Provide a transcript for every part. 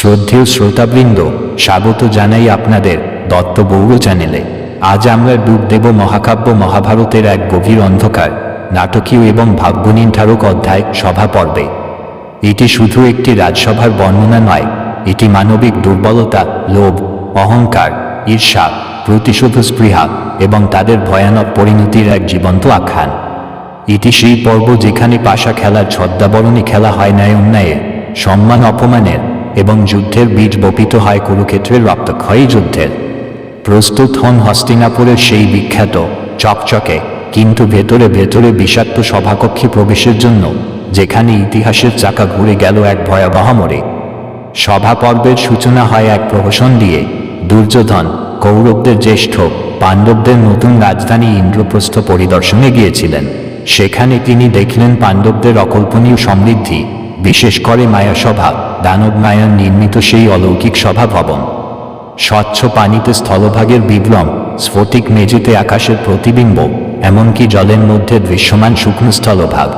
শ্রদ্ধেয় শ্রোতাবৃন্দ, স্বাগত জানাই আপনাদের দত্ত বৌর চ্যানেলে। আজ আমরা ডুব দেব মহাকাব্য মহাভারতের এক গভীর অন্ধকার, নাটকীয় এবং ভাগ্যনির্ধারক অধ্যায় সভা পর্বে। এটি শুধু একটি রাজসভার বর্ণনা নয়, এটি মানবিক দুর্বলতা, লোভ, অহংকার, ঈর্ষা, প্রতিশোধ স্পৃহা এবং তাদের ভয়ানক পরিণতির এক জীবন্ত আখ্যান। এটি সেই পর্ব যেখানে পাশা খেলার ছদ্মাবরণী খেলা হয় ন্যায় অন্যায়ের সম্মান অপমানের এবং যুদ্ধের বীজ বপিত হয় কুরুক্ষেত্রের রক্তক্ষয়ী যুদ্ধের। প্রস্তুত হন হস্তিনাপুরের সেই বিখ্যাত চকচকে, কিন্তু ভেতরে ভেতরে বিষাক্ত সভাকক্ষে প্রবেশের জন্য যেখানে ইতিহাসের চাকা ঘুরে গেল এক ভয়াবহ মোড়ে। সভা পর্বের সূচনা হয় এক প্রহসন দিয়ে। দুর্যোধন, কৌরবদের জ্যেষ্ঠ, পাণ্ডবদের নতুন রাজধানী ইন্দ্রপ্রস্থ পরিদর্শনে গিয়েছিলেন। সেখানে তিনি দেখলেন পাণ্ডবদের অকল্পনীয় সমৃদ্ধি, বিশেষ করে মায়াসভা। দানব মায়ার নির্মিত সেই অলৌকিক সভা ভবন স্বচ্ছ পানিতে স্থলভাগের বিভ্রম, স্ফটিক মেঝেতে আকাশের প্রতিবিম্ব, এমনকি জলের মধ্যে দৃশ্যমান শুকনো স্থলভাগ।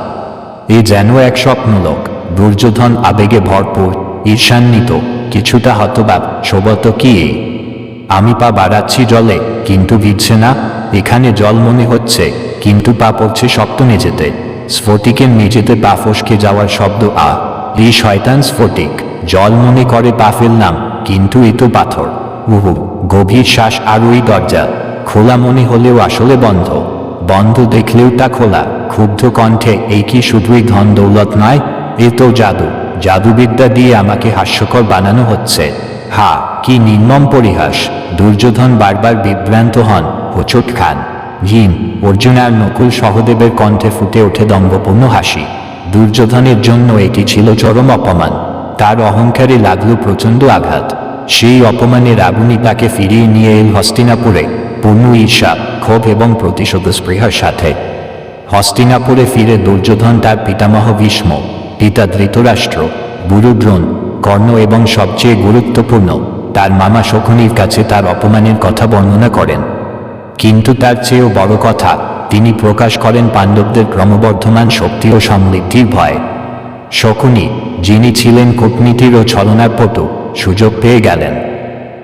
এ যেন এক স্বপ্নলোক, দুর্যোধন আবেগে ভরপুর, ঈর্ষান্বিত, কিছুটা হতবাক সোবত কি? আমি পা বাড়াচ্ছি জলে, কিন্তু ভিজছে না? এখানে জল মনে হচ্ছে, কিন্তু পা পড়ছে শক্ত মেঝেতে। স্ফটিকের মেঝেতে পা ফসকে যাওয়ার শব্দ আ। এই শয়তান স্ফটিক জল মনে করে পা ফেললাম কিন্তু এ তো পাথর। উহু, গভীর শ্বাস আর ওই দরজা, খোলা মনে হলেও আসলে বন্ধ। বন্ধ দেখলেও তা খোলা, ক্ষুব্ধ কণ্ঠে, এই কি শুধুই ধন দৌলত নয়? এ তো জাদু, জাদুবিদ্যা দিয়ে আমাকে হাস্যকর বানানো হচ্ছে। হা, কি নির্মম পরিহাস। দুর্যোধন বারবার বিভ্রান্ত হন হোচট খান। ভীম, অর্জুন আর নকুল সহদেবের কণ্ঠে ফুটে ওঠে দম্ভপূর্ণ হাসি। দুর্যোধনের জন্য এটি ছিল চরম অপমান। তার অহংকারে লাগল প্রচণ্ড আঘাত। সেই অপমানের আগুনই তাকে ফিরিয়ে নিয়ে এল হস্তিনাপুরে, পূর্ণ ঈর্ষা, ক্ষোভ এবং প্রতিশোধ স্পৃহার সাথে। হস্তিনাপুরে ফিরে দুর্যোধন তার পিতামহ ভীষ্ম, পিতা ধৃতরাষ্ট্র বুড়ো দ্রোণ কর্ণ এবং সবচেয়ে গুরুত্বপূর্ণ, তার মামা শকুনির কাছে তার অপমানের কথা বর্ণনা করেন। কিন্তু তার চেয়েও বড় কথা তিনি প্রকাশ করেন পাণ্ডবদের ক্রমবর্ধমান শক্তি ও সমৃদ্ধির ভয়। শকুনি, যিনি ছিলেন কূটনীতির ও ছলনার পটু, সুযোগ পেয়ে গেলেন।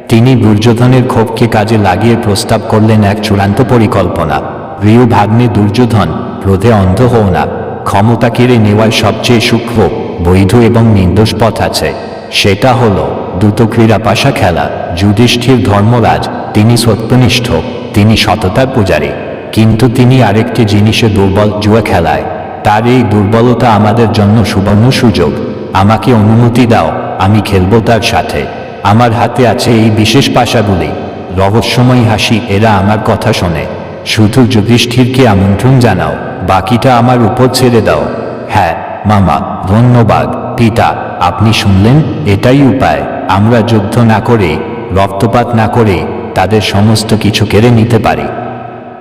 তিনি দুর্যোধনের ক্ষোভকে কাজে লাগিয়ে প্রস্তাব করলেন এক চূড়ান্ত পরিকল্পনা। প্রিয় ভাগ্নে দুর্যোধন, ক্রোধে অন্ধ হও না। ক্ষমতা কেড়ে নেওয়ার সবচেয়ে সূক্ষ্ম, বৈধ এবং নির্দোষ পথ আছে। সেটা হল, দ্রুত ক্রীড়া পাশা খেলা। যুধিষ্ঠির ধর্মরাজ, তিনি সত্যনিষ্ঠ, তিনি সততার পূজারী। কিন্তু তিনি আরেকটি জিনিসে দুর্বল জুয়া খেলায়। তার এই দুর্বলতা আমাদের জন্য সুবর্ণ সুযোগ। আমাকে অনুমতি দাও, আমি খেলব তার সাথে। আমার হাতে আছে এই বিশেষ পাশাগুলি রহস্যময় হাসি, এরা আমার কথা শোনে। শুধু যুধিষ্ঠিরকে আমন্ত্রণ জানাও, বাকিটা আমার উপর ছেড়ে দাও। হ্যাঁ মামা, ধন্যবাদ। পিতা, আপনি শুনলেন? এটাই উপায়। আমরা যুদ্ধ না করে, রক্তপাত না করে, তাদের সমস্ত কিছু কেড়ে নিতে পারি।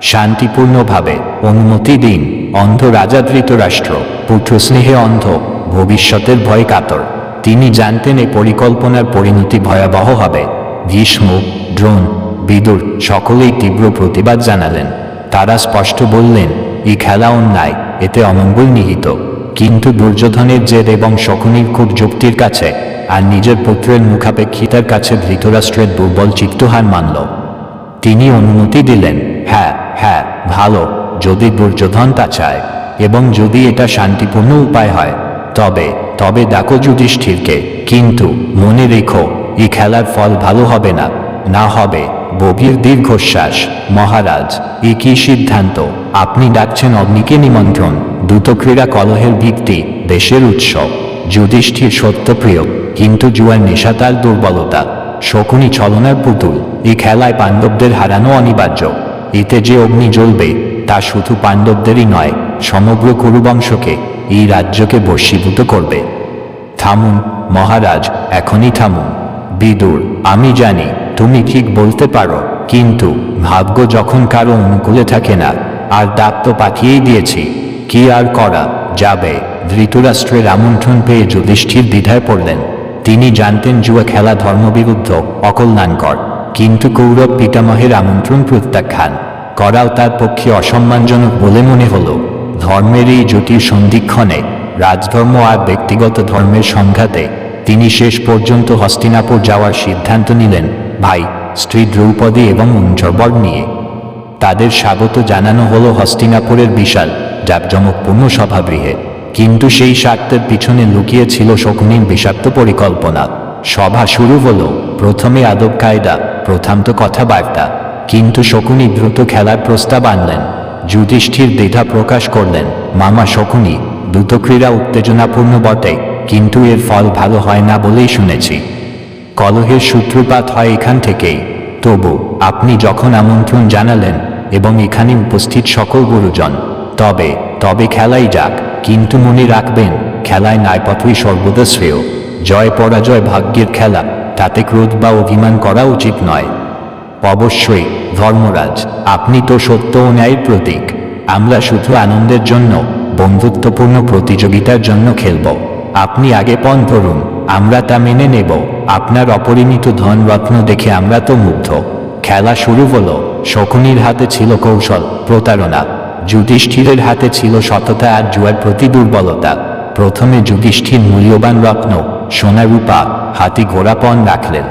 শান্তিপূর্ণভাবে অনুমতি দিন অন্ধ রাজা ধৃতরাষ্ট্র পুত্র স্নেহে অন্ধ, ভবিষ্যতের ভয় কাতর। তিনি জানতেন এই পরিকল্পনার পরিণতি ভয়াবহ হবে। ভীষ্ম, দ্রোণ, বিদুর সকলেই তীব্র প্রতিবাদ জানালেন। তারা স্পষ্ট বললেন, এই খেলা অন্যায়, এতে অমঙ্গল নিহিত। কিন্তু দুর্যোধনের জেদ এবং শকুনির খুব যুক্তির কাছে, আর নিজের পুত্রের মুখাপেক্ষিতার কাছে ধৃতরাষ্ট্রের দুর্বল চিত্তহার মানল। তিনি অনুমতি দিলেন হ্যাঁ হ্যাঁ ভালো। যদি দুর্যোধন তা চায় এবং যদি এটা শান্তিপূর্ণ উপায় হয়, তবে তবে ডাকো যুধিষ্ঠিরকে। কিন্তু মনে রেখো, এই খেলার ফল ভালো হবে না। না হবে গভীর দীর্ঘশ্বাস। মহারাজ, এ কি সিদ্ধান্ত? আপনি ডাকছেন অগ্নিকে নিমন্ত্রণ। দ্রুত ক্রীড়া কলহের ভিত্তি দেশের উৎসব। যুধিষ্ঠির সত্যপ্রিয়, কিন্তু জুয়ার নেশা তার দুর্বলতা। শকুনি ছলনার পুতুল। এই খেলায় পাণ্ডবদের হারানো অনিবার্য। এতে যে অগ্নি জ্বলবে, তা শুধু পাণ্ডবদেরই নয়, সমগ্র কুরুবংশকে এই রাজ্যকে বশীভূত করবে। থামুন, মহারাজ, এখনই থামুন। বিদুর, আমি জানি, তুমি ঠিক বলতে পারো, কিন্তু ভাগ্য যখন কারও অনুকূলে থাকে না, আর ডাক তো পাঠিয়েই দিয়েছি, কি আর করা যাবে? ধৃতরাষ্ট্রের আমন্ত্রণ পেয়ে যুধিষ্ঠির দ্বিধায় পড়লেন। তিনি জানতেন জুয়া খেলা ধর্মবিরুদ্ধ অকল্যাণকর। কিন্তু কৌরব পিতামহের আমন্ত্রণ প্রত্যাখ্যান। করাও তার পক্ষে অসম্মানজনক বলে মনে হলো। ধর্মের এই জটিল সন্ধিক্ষণে, রাজধর্ম আর ব্যক্তিগত ধর্মের সংঘাতে, তিনি শেষ পর্যন্ত হস্তিনাপুর যাওয়ার সিদ্ধান্ত নিলেন, ভাই, স্ত্রী দ্রৌপদী এবং উঞ্চবর নিয়ে। তাদের স্বাগত জানানো হলো হস্তিনাপুরের বিশাল, জাঁকজমকপূর্ণ সভাগৃহে। কিন্তু সেই স্বার্থের পিছনে লুকিয়ে ছিল শকুনির বিষাক্ত পরিকল্পনা। সভা শুরু হলো। প্রথমে আদব কায়দা, প্রথান্ত কথাবার্তা। কিন্তু শকুনি দ্রুত খেলার প্রস্তাব আনলেন। যুধিষ্ঠির দ্বিধা প্রকাশ করলেন, মামা শকুনি, দ্রুত ক্রীড়া উত্তেজনাপূর্ণ বটে, কিন্তু এর ফল ভালো হয় না বলেই শুনেছি। কলহের সূত্রপাত হয় এখান থেকেই। তবু আপনি যখন আমন্ত্রণ জানালেন এবং এখানে উপস্থিত সকল গুরুজন, তবে তবে খেলাই যাক, কিন্তু মনে রাখবেন, খেলায় ন্যায়পথই সর্বদা শ্রেয়। জয় পরাজয় ভাগ্যের খেলা, তাতে ক্রোধ বা অভিমান করা উচিত নয়। অবশ্যই, ধর্মরাজ, আপনি তো সত্য ও ন্যায়ের প্রতীক। আমরা শুধু আনন্দের জন্য, বন্ধুত্বপূর্ণ প্রতিযোগিতার জন্য খেলব। আপনি আগে পণ ধরুন, আমরা তা মেনে নেব। আপনার অপরিমিত ধনরত্ন দেখে আমরা তো মুগ্ধ। খেলা শুরু হলো, শকুনির হাতে ছিল কৌশল, প্রতারণা। যুধিষ্ঠিরের হাতে ছিল সততা আর জুয়ার প্রতি দুর্বলতা। প্রথমে যুধিষ্ঠির মূল্যবান রত্ন সোনা রূপা হাতি ঘোড়াপণ রাখলেন।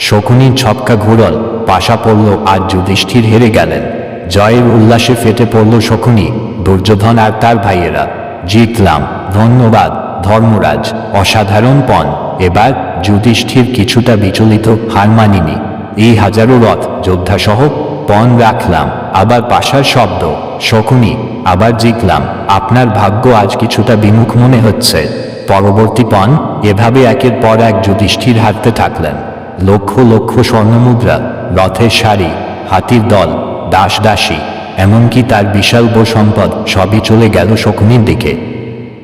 শকুনির ছক্কা ঘুরল পাশা পড়ল আর যুধিষ্ঠির হেরে গেলেন। জয়ের উল্লাসে ফেটে পড়ল শকুনি, দুর্যোধন আর তার ভাইয়েরা। জিতলাম, ধন্যবাদ, ধর্মরাজ, অসাধারণ পণ। এবার যুধিষ্ঠির কিছুটা বিচলিত হার মানিনি। এই হাজারো রথ যোদ্ধাসহ পণ রাখলাম। আবার পাশার শব্দ, শকুনি আবার জিতলাম। আপনার ভাগ্য আজ কিছুটা বিমুখ মনে হচ্ছে। পরবর্তী পণ, এভাবে একের পর এক যুধিষ্ঠির হারতে থাকলেন। লক্ষ লক্ষ স্বর্ণমুদ্রা, রথের শাড়ি, হাতির দল, দাস দাসী, এমনকি তার বিশাল সম্পদ সবই চলে গেল শকুনির দিকে।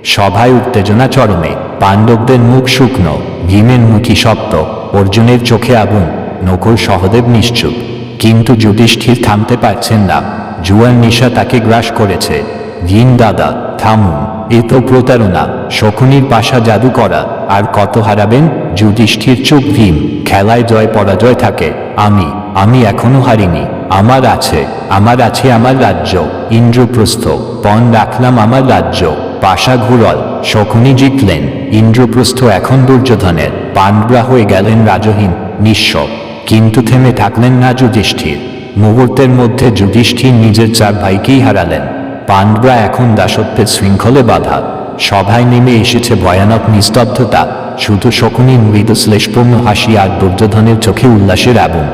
সভায় উত্তেজনা চরমে, পাণ্ডবদের মুখ শুকনো, ভীমের মুখী শক্ত, অর্জুনের চোখে আগুন, নকুল সহদেব নিশ্চুপ। কিন্তু যুধিষ্ঠির থামতে পারছেন না। জুয়ার নেশা তাকে গ্রাস করেছে। ভীম দাদা, থামুন, এ তো প্রতারণা, শকুনির পাশা জাদু করা, আর কত হারাবেন? যুধিষ্ঠির চোখ ভীম, খেলায় জয় পরাজয় থাকে। আমি আমি এখনও হারিনি, আমার আছে আমার আছে আমার রাজ্য। ইন্দ্রপ্রস্থ, পণ রাখলাম আমার রাজ্য। পাশা ঘুরল, শকুনি জিতলেন, ইন্দ্রপ্রস্থ এখন দুর্যোধনের। পাণ্ডরা হয়ে গেলেন রাজহীন, নিঃস্ব। কিন্তু থেমে থাকলেন না যুধিষ্ঠির। মুহূর্তের মধ্যে যুধিষ্ঠির নিজের চার ভাইকেই হারালেন। পাণ্ডরা এখন দাসত্বের শৃঙ্খলে বাধা। সভায় নেমে এসেছে ভয়ানক নিস্তব্ধতা। শুধু শকুনি মৃদু শ্লেষপূর্ণ হাসি আর দুর্যোধনের চোখে উল্লাসের আগুন।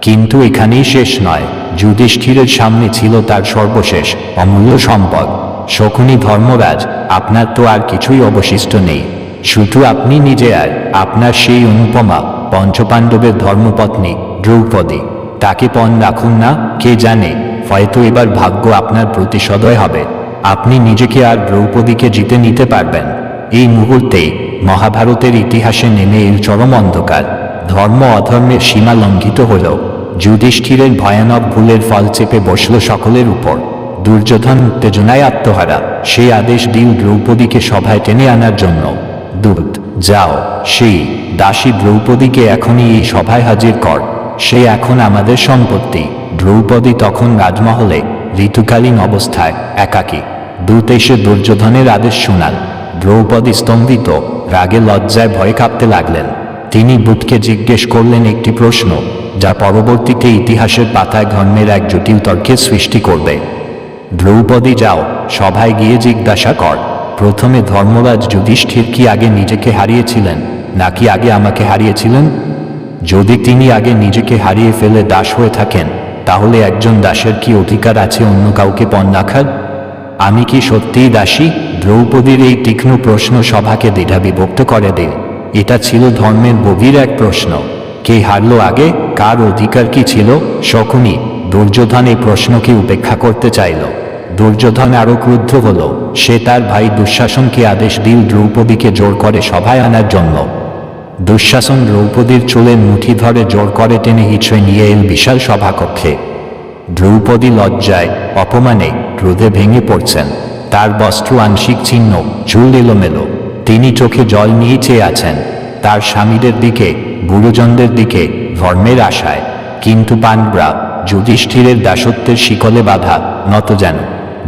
কিন্তু এখানেই শেষ নয়। যুধিষ্ঠিরের সামনে ছিল তার সর্বশেষ, অমূল্য সম্পদ। শকুনি ধর্মরাজ, আপনার তো আর কিছুই অবশিষ্ট নেই। শুধু আপনি নিজে আর আপনার সেই অনুপমা, পঞ্চপাণ্ডবের ধর্মপত্নী, দ্রৌপদী। তাকে পণ রাখুন না, কে জানে? হয়তো এবার ভাগ্য আপনার প্রতি সদয় হবে। আপনি নিজেকে আর দ্রৌপদীকে জিতে নিতে পারবেন। এই মুহূর্তেই মহাভারতের ইতিহাসে নেমে এর চরম অন্ধকার। ধর্ম অধর্মের সীমা লঙ্ঘিত হল। যুধিষ্ঠিরের ভয়ানক ভুলের ফল চেপে বসল সকলের উপর। দুর্যোধন উত্তেজনায় আত্মহারা। সেই আদেশ দিল দ্রৌপদীকে সভায় টেনে আনার জন্য। দূত, যাও। সেই দাসী দ্রৌপদীকে এখনই এই সভায় হাজির কর। সে এখন আমাদের সম্পত্তি। ধ্রৌপদী তখন রাজমহলে ঋতুকালীন অবস্থায় একাকী। দূত এসে দুর্যোধনের আদেশ শোনাল। দ্রৌপদী স্তম্ভিত, রাগে লজ্জায় ভয় কাঁপতে লাগলেন। তিনি বুধকে জিজ্ঞেস করলেন একটি প্রশ্ন, যা পরবর্তীতে ইতিহাসের পাতায় ধর্মের এক জটিল তর্কের সৃষ্টি করবে। দ্রৌপদী যাও, সভায় গিয়ে জিজ্ঞাসা কর। প্রথমে ধর্মরাজ যুধিষ্ঠির কি আগে নিজেকে হারিয়েছিলেন, নাকি আগে আমাকে হারিয়েছিলেন? যদি তিনি আগে নিজেকে হারিয়ে ফেলে দাস হয়ে থাকেন, তাহলে একজন দাসের কি অধিকার আছে অন্য কাউকে পণ রাখার আমি কি সত্যিই দাসী? দ্রৌপদীর এই তীক্ষ্ণ প্রশ্ন সভাকে দ্বিধা বিভক্ত করে দিল এটা ছিল ধর্মের গভীর এক প্রশ্ন। কে হারল আগে? কার অধিকার কি ছিল? শকুনি, দুর্যোধন এই প্রশ্নকে উপেক্ষা করতে চাইল। দুর্যোধন আরও ক্রুদ্ধ হল। সে তার ভাই দুঃশাসনকে আদেশ দিল দ্রৌপদীকে জোর করে সভায় আনার জন্য দুঃশাসন দ্রৌপদীর চুলের মুঠি ধরে জোর করে টেনে হিচড়ে নিয়ে এল বিশাল সভাকক্ষে। দ্রৌপদী লজ্জায়, অপমানে রোদে ভেঙে পড়ছেন। তার বস্ত্র আংশিক চিহ্ন চুল এলোমেলো। তিনি চোখে জল নিয়ে চেয়ে আছেন। তার স্বামীদের দিকে, গুরুজনদের দিকে ধর্মের আশায়। কিন্তু পাণ্ডরা যুধিষ্ঠিরের দাসত্বের শিকলে বাধা, নত যেন।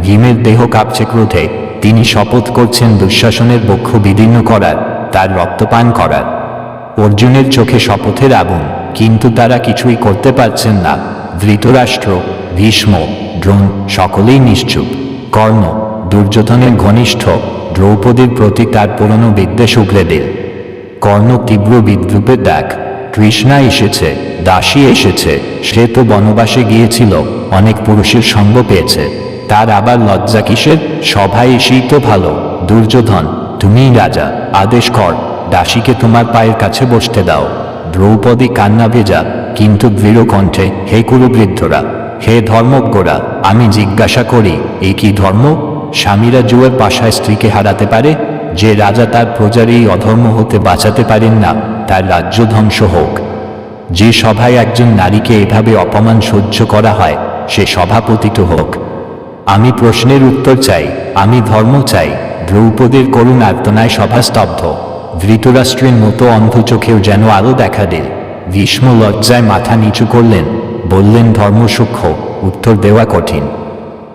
ভীমের দেহ কাঁপছে ক্রোধে। তিনি শপথ করছেন দুঃশাসনের বক্ষ বিদীর্ণ করার, তার রক্তপান করার। অর্জুনের চোখে শপথের আগুন, কিন্তু তারা কিছুই করতে পারছেন না। ধৃতরাষ্ট্র, ভীষ্ম, দ্রোণ সকলেই নিশ্চুপ। কর্ণ, দুর্যোধনের ঘনিষ্ঠ, দ্রৌপদীর প্রতি তার পুরনো বিদ্বেষ উগলে দিল। কর্ণ তীব্র বিদ্রুপে দেখ কৃষ্ণা এসেছে, দাসী এসেছে, সে তো বনবাসে গিয়েছিল, অনেক পুরুষের সঙ্গ পেয়েছে। তার আবার লজ্জা কিসের? সভায় এসেই তো ভালো। দুর্যোধন, তুমিই রাজা, আদেশ কর। দাসীকে তোমার পায়ের কাছে বসতে দাও। দ্রৌপদী কান্না ভেজা, কিন্তু দৃঢ় কণ্ঠে, হে কুরুবৃদ্ধরা, হে ধর্মজ্ঞরা, আমি জিজ্ঞাসা করি এই কি ধর্ম? স্বামীরা জুয়ের পাশায় স্ত্রীকে হারাতে পারে? যে রাজা তার প্রজার এই অধর্ম হতে বাঁচাতে পারেন না, তার রাজ্য ধ্বংস হোক। যে সভায় একজন নারীকে এভাবে অপমান সহ্য করা হয়, সে সভাপতিত হোক। আমি প্রশ্নের উত্তর চাই, আমি ধর্ম চাই। দ্রৌপদীর করুণ আর্তনায় সভা স্তব্ধ। ধৃতরাষ্ট্রের মতো অন্ধ চোখেও যেন আলো দেখা দিল ভীষ্ম লজ্জায় মাথা নিচু করলেন, বললেন, ধর্ম সূক্ষ্ম, উত্তর দেওয়া কঠিন।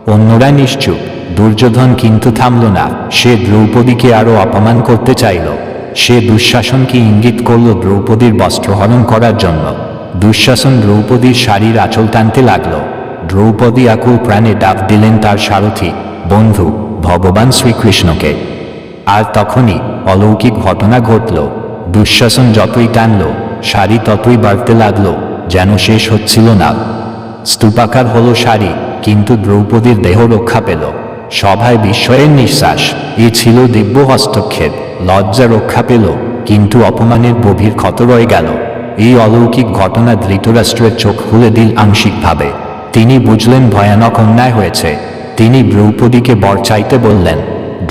অন্যরা নিশ্চুপ, দুর্যোধন কিন্তু থামল না। সে দ্রৌপদীকে আরও অপমান করতে চাইল। সে দুঃশাসনকে ইঙ্গিত করল দ্রৌপদীর বস্ত্রহরণ করার জন্য। দুঃশাসন দ্রৌপদীর শাড়ির আঁচল টানতে লাগল। দ্রৌপদী আকুল প্রাণে ডাক দিলেন তার সারথি, বন্ধু, ভগবান শ্রীকৃষ্ণকে। আর তখনই অলৌকিক ঘটনা ঘটল। দুঃশাসন যতই টানল শাড়ি ততই বাড়তে লাগল, যেন শেষ হচ্ছিল না। স্তূপাকার হলো শাড়ি কিন্তু দ্রৌপদীর দেহ রক্ষা পেল। সভায় বিস্ময়ের নিঃশ্বাস, এ ছিল দিব্য হস্তক্ষেপ, লজ্জা রক্ষা পেল, কিন্তু অপমানের গভীর ক্ষত রয়ে গেল। এই অলৌকিক ঘটনা ধৃতরাষ্ট্রের চোখ খুলে দিল আংশিকভাবে। তিনি বুঝলেন ভয়ানক অন্যায় হয়েছে। তিনি দ্রৌপদীকে বর চাইতে বললেন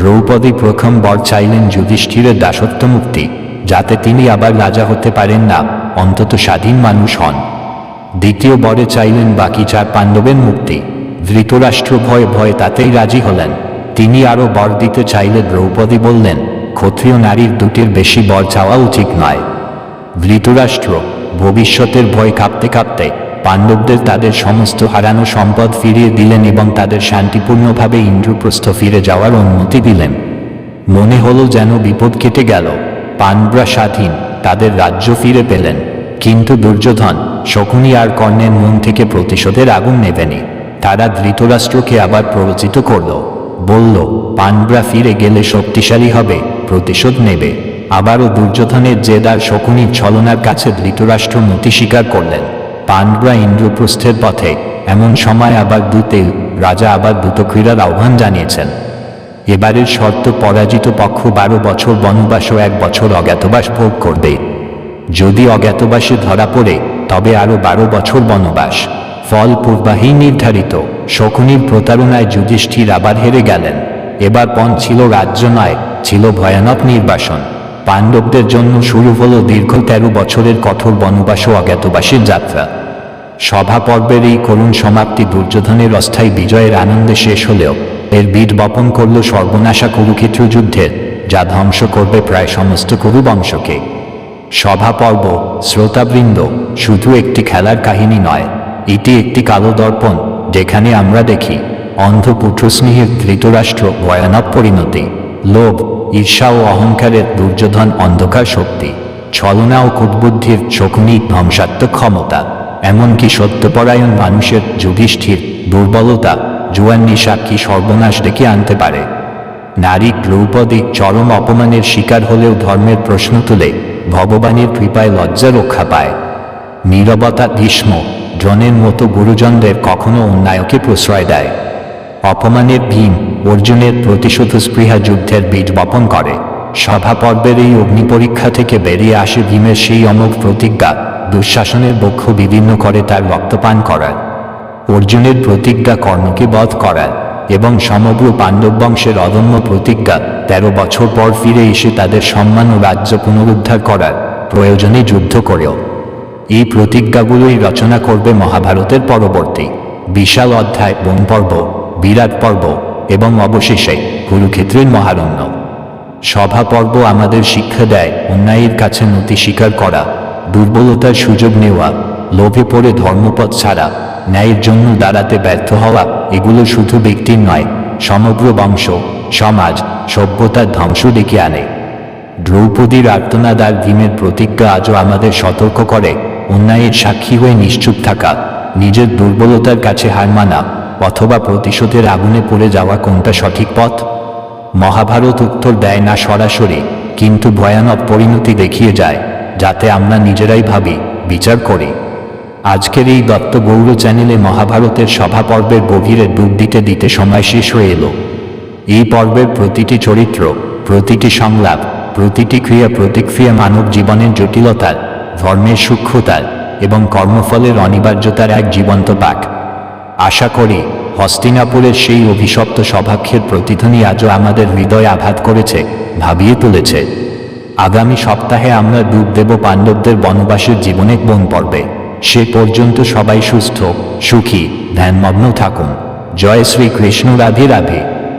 দ্রৌপদী প্রথম বর চাইলেন যুধিষ্ঠিরের দাসত্ব মুক্তি যাতে তিনি আবার রাজা হতে পারেন না, অন্তত স্বাধীন মানুষ হন। দ্বিতীয় বরে চাইলেন বাকি চার পাণ্ডবের মুক্তি ধৃতরাষ্ট্র ভয়ে ভয়ে তাতেই রাজি হলেন। তিনি আরও বর দিতে চাইলে দ্রৌপদী বললেন, ক্ষত্রিয় নারীর দুটির বেশি বর চাওয়া উচিত নয়। ধৃতরাষ্ট্র, ভবিষ্যতের ভয় কাঁপতে কাঁপতে পাণ্ডবদের তাদের সমস্ত হারানো সম্পদ ফিরিয়ে দিলেন এবং তাদের শান্তিপূর্ণভাবে ইন্দ্রপ্রস্থ ফিরে যাওয়ার অনুমতি দিলেন। মনে হলো যেন বিপদ কেটে গেল। পাণ্ডবরা স্বাধীন, তাদের রাজ্য ফিরে পেলেন। কিন্তু দুর্যোধন, শকুনি আর কর্ণের মন থেকে প্রতিশোধের আগুন নেবেনি তারা ধৃতরাষ্ট্রকে আবার প্ররোচিত করল। বলল, পাণ্ডবরা ফিরে গেলে শক্তিশালী হবে, প্রতিশোধ নেবে। আবারও দুর্যোধনের জেদার শকুনির ছলনার কাছে ধৃতরাষ্ট্র মতি স্বীকার করলেন। পাণ্ডবরা ইন্দ্রপ্রস্থের পথে এমন সময় আবার দূতে রাজা আবার দ্রুত ক্রীড়ার আহ্বান জানিয়েছেন। এবারের শর্ত পরাজিত পক্ষ বারো বছর বনবাস ও এক বছর অজ্ঞাতবাস ভোগ করবে। যদি অজ্ঞাতবাসে ধরা পড়ে, তবে আরও বারো বছর বনবাস। ফল পূর্বাহী নির্ধারিত। শকুনির প্রতারণায় যুধিষ্ঠির আবার হেরে গেলেন। এবার পণ ছিল রাজ্য নয়, ছিল ভয়ানক নির্বাসন। পাণ্ডবদের জন্য শুরু হলো দীর্ঘ তেরো বছরের কঠোর বনবাস ও অজ্ঞাতবাসের যাত্রা। সভা পর্বের এই করুণ সমাপ্তি দুর্যোধনের অস্থায়ী বিজয়ের আনন্দে শেষ হলেও এর বীর বপন করল সর্বনাশা কুরুক্ষেত্র যুদ্ধের যা ধ্বংস করবে প্রায় সমস্ত কুরু বংশকে। সভা পর্ব, শ্রোতাবৃন্দ, শুধু একটি খেলার কাহিনী নয়, এটি একটি কালো দর্পণ, যেখানে আমরা দেখি অন্ধ পুত্রস্নেহের ধৃতরাষ্ট্র ভয়ানক পরিণতি। লোভ ঈর্ষা ও অহংকারের দুর্যোধন অন্ধকার শক্তি, ছলনা ও কুটবুদ্ধির শকুনি ধ্বংসাত্মক ক্ষমতা, এমনকি সত্যপরায়ণ মানুষের যুধিষ্ঠির দুর্বলতা জুয়ান্নি সাক্ষী সর্বনাশ ডেকে আনতে পারে? নারী দ্রৌপদী চরম অপমানের শিকার হলেও ধর্মের প্রশ্ন তুলে ভগবানের কৃপায় লজ্জা রক্ষা পায়। নীরবতা ভীষ্ম জনের মতো গুরুজনদের কখনো অন্যায়কে প্রশ্রয় দেয়। অপমানের ভীম অর্জুনের প্রতিশোধ স্পৃহা যুদ্ধের বীজ বপন করে। সভা পর্বের এই অগ্নিপরীক্ষা থেকে বেরিয়ে আসে ভীমের সেই অমোঘ প্রতিজ্ঞা, দুঃশাসনের বক্ষ বিভিন্ন করে তার রক্তপান করার। অর্জুনের প্রতিজ্ঞা কর্ণকে বধ করার এবং সমগ্র পাণ্ডব বংশের অদম্য প্রতিজ্ঞা তেরো বছর পর ফিরে এসে তাদের সম্মান ও রাজ্য পুনরুদ্ধার করার প্রয়োজনে যুদ্ধ করেও। এই প্রতিজ্ঞাগুলোই রচনা করবে মহাভারতের পরবর্তী, বিশাল অধ্যায় বন পর্ব বিরাট পর্ব এবং অবশেষে কুরুক্ষেত্রের মহারণ্য। সভা পর্ব আমাদের শিক্ষা দেয় অন্যায়ের কাছে নতি স্বীকার করা, দুর্বলতার সুযোগ নেওয়া, লোভে পড়ে ধর্মপথ ছাড়া, ন্যায়ের জন্য দাঁড়াতে ব্যর্থ হওয়া, এগুলো শুধু ব্যক্তির নয়, সমগ্র বংশ, সমাজ, সভ্যতার ধ্বংস ডেকে আনে। দ্রৌপদীর আর্তনাদ আর ভীমের প্রতিজ্ঞা আজও আমাদের সতর্ক করে, অন্যায়ের সাক্ষী হয়ে নিশ্চুপ থাকা, নিজের দুর্বলতার কাছে হার মানা অথবা প্রতিশোধের আগুনে পড়ে যাওয়া কোনটা সঠিক পথ? মহাভারত উত্তর দেয় না সরাসরি, কিন্তু ভয়ানক পরিণতি দেখিয়ে যায়, যাতে আমরা নিজেরাই ভাবি, বিচার করি। আজকের এই দত্ত গৌর চ্যানেলে মহাভারতের সভা পর্বের গভীরে ডুব দিতে দিতে সময় শেষ হয়ে এলো। এই পর্বের প্রতিটি চরিত্র, প্রতিটি সংলাপ, প্রতিটি ক্রিয়া প্রতিক্রিয়া মানব জীবনের জটিলতার, ধর্মের সূক্ষ্মতার এবং কর্মফলের অনিবার্যতার এক জীবন্ত পাক আশা করি হস্তিনাপুরের সেই অভিশপ্ত সভাক্ষের প্রতিধ্বনি আজও আমাদের হৃদয় আঘাত করেছে, ভাবিয়ে তুলেছে। আগামী সপ্তাহে আমরা ডুব দেব পাণ্ডবদের বনবাসের জীবনে বন পর্বে? সে পর্যন্ত সবাই সুস্থ, সুখী, ধ্যানমগ্ন থাকুন। জয় শ্রী কৃষ্ণ রাধে রাধে।